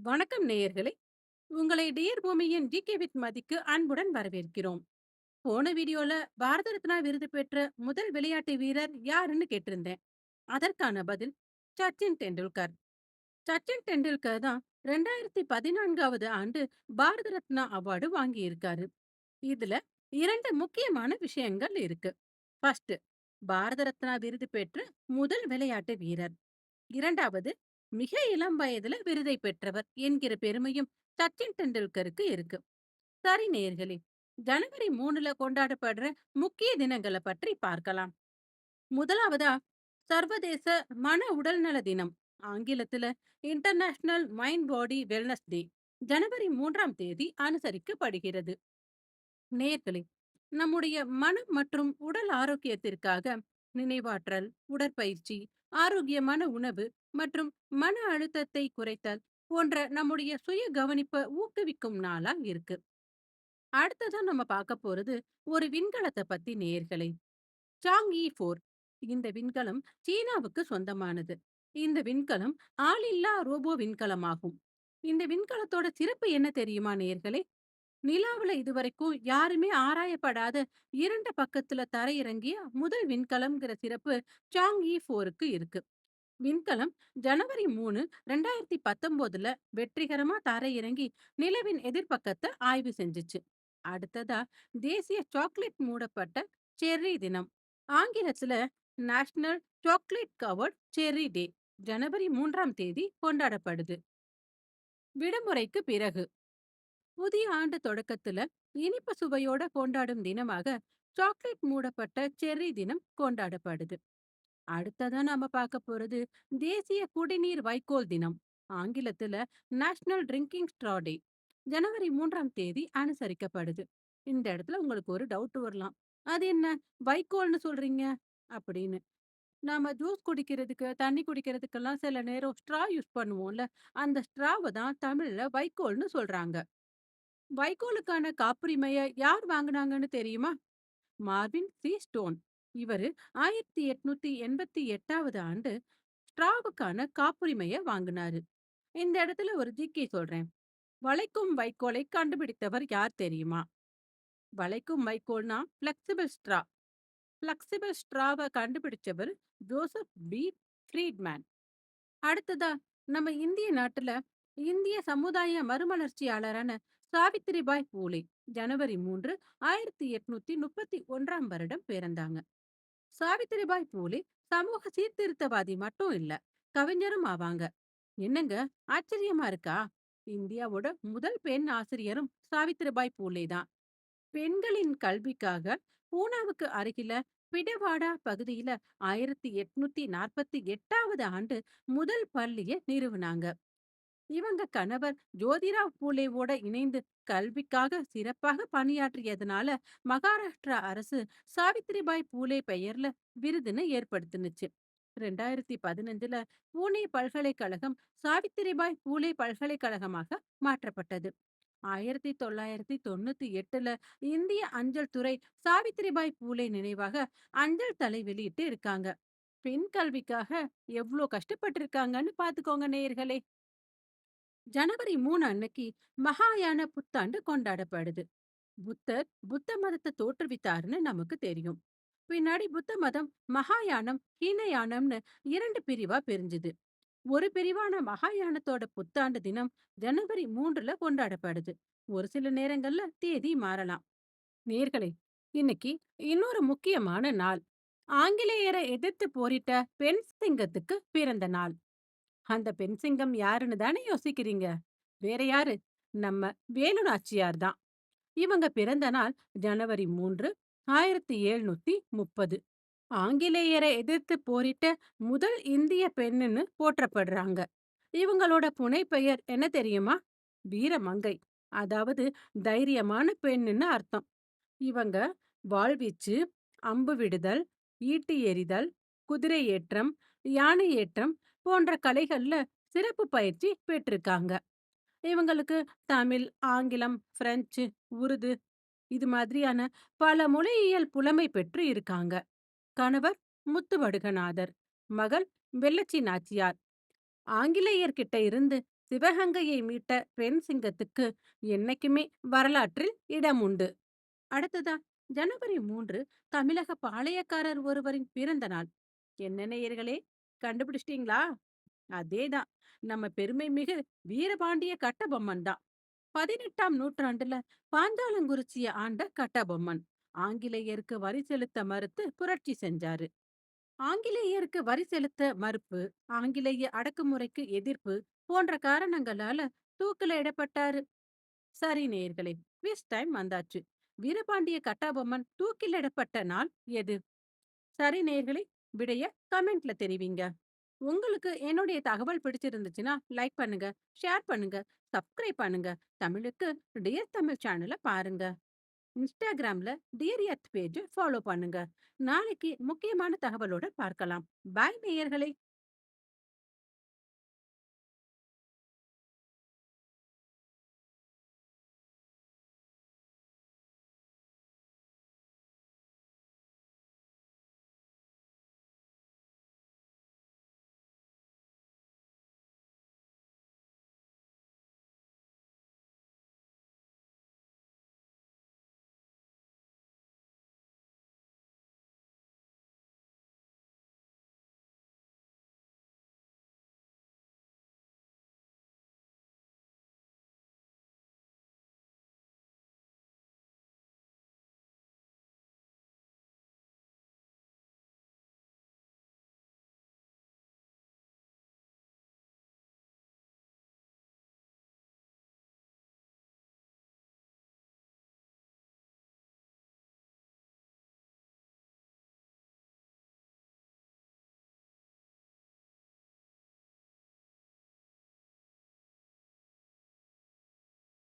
வணக்கம் நேயர்களே! உங்களை டியர் பூமியின் ஜிகே வித் மதிக்கு அன்புடன் வரவேற்கிறோம். போன வீடியோல பாரத ரத்னா விருது பெற்ற முதல் விளையாட்டு வீரர் யாருன்னு கேட்டிருந்தேன். அதற்கான பதில் சச்சின் டெண்டுல்கர். சச்சின் டெண்டுல்கர் தான் 2014வது ஆண்டு பாரத ரத்னா அவார்டு வாங்கியிருக்காரு. இதுல இரண்டு முக்கியமான விஷயங்கள் இருக்கு. ஃபர்ஸ்ட் பாரத ரத்னா விருது பெற்ற முதல் விளையாட்டு வீரர். இரண்டாவது மிக இளம் வயதுல விருதை பெற்றவர் என்கிற பெருமையும் சச்சின் டெண்டுல்கருக்கு இருக்கு. சரி நேர்களே ஜனவரி மூணுல கொண்டாடப்படுற முக்கிய தினங்கள பற்றி பார்க்கலாம். முதலாவதா சர்வதேச மன உடல்நல தினம். ஆங்கிலத்துல international mind body wellness day. ஜனவரி மூன்றாம் தேதி அனுசரிக்கப்படுகிறது. நேர்களே நம்முடைய மனம் மற்றும் உடல் ஆரோக்கியத்திற்காக நினைவாற்றல், உடற்பயிற்சி, ஆரோக்கியமான உணவு மற்றும் மன அழுத்தத்தை குறைத்தல் போன்ற நம்முடைய சுய கவனிப்பை ஊக்குவிக்கும் நாளா இருக்கு. அடுத்ததா நம்ம பார்க்க போறது ஒரு விண்கலத்தை பத்தி நேயர்களே. சாங்யி 4 இந்த விண்கலம் சீனாவுக்கு சொந்தமானது. இந்த விண்கலம் ஆளில்லா ரோபோ விண்கலமாகும். இந்த விண்கலத்தோட சிறப்பு என்ன தெரியுமா நேயர்களே? நிலாவுல இதுவரைக்கும் யாருமே ஆராயப்படாத இரண்டு பக்கத்துல தரையிறங்கிய முதல் விண்கலம்ங்கிற சிறப்பு சாங்இ போருக்கு இருக்கு. விண்கலம் ஜனவரி 3, 2019ல வெற்றிகரமா தரையிறங்கி நிலவின் எதிர்ப்பக்கத்த ஆய்வு செஞ்சுச்சு. அடுத்ததா தேசிய சாக்லேட் மூடப்பட்ட செர்ரி தினம். ஆங்கிலத்துல national chocolate covered cherry day. ஜனவரி மூன்றாம் தேதி கொண்டாடப்படுது. விடுமுறைக்கு பிறகு புதிய ஆண்டு தொடக்கத்துல இனிப்பு சுவையோட கொண்டாடும் தினமாக சாக்லேட் மூடப்பட்ட செர்ரி தினம் கொண்டாடப்படுது. அடுத்ததா நாம பார்க்க போறது தேசிய குடிநீர் வைக்கோல் தினம். ஆங்கிலத்துல நேஷனல் ட்ரிங்கிங் ஸ்ட்ரா டே. ஜனவரி மூன்றாம் தேதி அனுசரிக்கப்படுது. இந்த இடத்துல உங்களுக்கு ஒரு டவுட் வரலாம். அது என்ன வைக்கோல்னு சொல்றீங்க? அப்படின்னு. நாம ஜூஸ் குடிக்கிறதுக்கு, தண்ணி குடிக்கிறதுக்கெல்லாம் சில நேரம் ஸ்ட்ரா யூஸ் பண்ணுவோம்ல. அந்த ஸ்ட்ராவ தான் தமிழ்ல வைக்கோல்னு சொல்றாங்க. வைக்கோலுக்கான காப்புரிமையை யார் வாங்குனாங்கன்னு தெரியுமா? Marvin C. ஸ்டோன். இவரு 1888வது ஆண்டு ஸ்ட்ராவுக்கான காப்புரிமையை வாங்குனாரு. இந்த இடத்துல ஒரு ஜிக்கி சொல்றேன். வளைக்கும் வைக்கோலை கண்டுபிடித்தவர் யார் தெரியுமா? வளைக்கும் வைக்கோல்னா பிளெக்சிபிள் ஸ்ட்ரா. ஃப்ளெக்சிபிள் ஸ்ட்ராவ கண்டுபிடிச்சவர் ஜோசப் பி. ஃப்ரீட்மேன். அடுத்ததா நம்ம இந்திய நாட்டுல இந்திய சமுதாய மறுமலர்ச்சியாளரான சாவித்திரிபாய் பூலே ஜனவரி 3, 1831ஆம் வருடம் பிறந்தாங்க. சாவித்திரிபாய் பூலே சமூக சீர்திருத்தவாதி மட்டும் இல்ல, கவிஞரும் ஆவாங்க. என்னங்க ஆச்சரியமா இருக்கா? இந்தியாவோட முதல் பெண் ஆசிரியரும் சாவித்திரிபாய் பூலே தான். பெண்களின் கல்விக்காக பூனாவுக்கு அருகில பிடவாடா பகுதியில 1848வது ஆண்டு முதல் பள்ளிய நிறுவுனாங்க. இவங்க கணவர் ஜோதிராவ் பூலேவோட இணைந்து கல்விக்காக சிறப்பாக பணியாற்றியதுனால மகாராஷ்டிரா அரசு சாவித்திரிபாய் பூலே பெயர்ல விருதுன்னு ஏற்படுத்துனுச்சு. 2015ல பூனே பல்கலைக்கழகம் சாவித்திரிபாய் பூலே பல்கலைக்கழகமாக மாற்றப்பட்டது. 1998ல இந்திய அஞ்சல் துறை சாவித்திரிபாய் பூலே நினைவாக அஞ்சல் தலை வெளியிட்டு இருக்காங்க. பெண் கல்விக்காக எவ்ளோ கஷ்டப்பட்டிருக்காங்கன்னு பார்த்துக்கோங்க நேயர்களே. ஜனவரி மூணு அன்னைக்கு மகாயான புத்தாண்டு கொண்டாடப்படுது. புத்தர் புத்த மதத்தை தோற்றுவித்தாருன்னு நமக்கு தெரியும். பின்னாடி புத்த மதம் மகாயானம், ஹீனயானம்னு இரண்டு பிரிவா பிரிஞ்சுது. ஒரு பிரிவான மகாயானத்தோட புத்தாண்டு தினம் ஜனவரி மூன்றுல கொண்டாடப்படுது. ஒரு சில நேரங்கள்ல தேதி மாறலாம். நேர்களே இன்னைக்கு இன்னொரு முக்கியமான நாள். ஆங்கிலேயரை எதிர்த்து போரிட்ட பெண் சிங்கத்துக்கு பிறந்த நாள். அந்த பெண் சிங்கம் யாருன்னு தானே யோசிக்கிறீங்க? வேற யாரு? நம்ம வேலு நாச்சியார் தான். இவங்க பிறந்த நாள் ஜனவரி 3, 1730. ஆங்கிலேயரை எதிர்த்து போரிட்ட முதல் இந்திய பெண்ணுன்னு போற்றப்படுறாங்க. இவங்களோட புனைப்பெயர் என்ன தெரியுமா? வீரமங்கை. அதாவது தைரியமான பெண்ணுன்னு அர்த்தம். இவங்க வாழ்வீச்சு அம்பு விடுதல், ஈட்டி எறிதல், குதிரை ஏற்றம், யானை ஏற்றம் போன்ற கலைகள்ல சிறப்பு பயிற்சி பெற்றிருக்காங்க. இவங்களுக்கு தமிழ், ஆங்கிலம், பிரெஞ்சு, உருது இது மாதிரியான பல மொழியியல் புலமை பெற்று இருக்காங்க. கணவர் முத்துவடுகநாதர். மகள் வெள்ளச்சி நாச்சியார். ஆங்கிலேயர்கிட்ட இருந்து சிவகங்கையை மீட்ட பெண் சிங்கத்துக்கு என்னைக்குமே வரலாற்றில் இடம் உண்டு அடுத்ததா ஜனவரி மூன்று தமிழக பாளையக்காரர் ஒருவரின் பிறந்த நாள் என்ன நேயர்களே கண்டுபிடிச்சிட்டீங்களா? அதேதான். நம்ம பெருமை மிகு வீரபாண்டிய கட்டபொம்மன் தான். பதினெட்டாம் நூற்றாண்டுல பாஞ்சாலங்குறிச்சிய ஆண்ட கட்டபொம்மன். ஆங்கிலேயருக்கு வரி செலுத்த மறுத்து புரட்சி செஞ்சாரு. ஆங்கிலேயருக்கு வரி செலுத்த மறுப்பு ஆங்கிலேய அடக்குமுறைக்கு எதிர்ப்பு போன்ற காரணங்களால தூக்கில இடப்பட்டாரு. சரி நேயர்களே விஸ் டைம் வந்தாச்சு. வீரபாண்டிய கட்டபொம்மன் தூக்கிலிடப்பட்ட நாள் எது? சரி நேர்களே விடைய கமெண்ட்ல தெரிவிங்க. உங்களுக்கு என்னுடைய தகவல் பிடிச்சிருந்துச்சுன்னா லைக் பண்ணுங்க ஷேர் பண்ணுங்க சப்ஸ்கிரைப் பண்ணுங்க. தமிழுக்கு டியர் தமிழ் சேனலை பாருங்க. இன்ஸ்டாகிராம்ல டியர் எர்த் பேஜ் ஃபாலோ பண்ணுங்க. நாளைக்கு முக்கியமான தகவலோட பார்க்கலாம். பாய் நேயர்களை!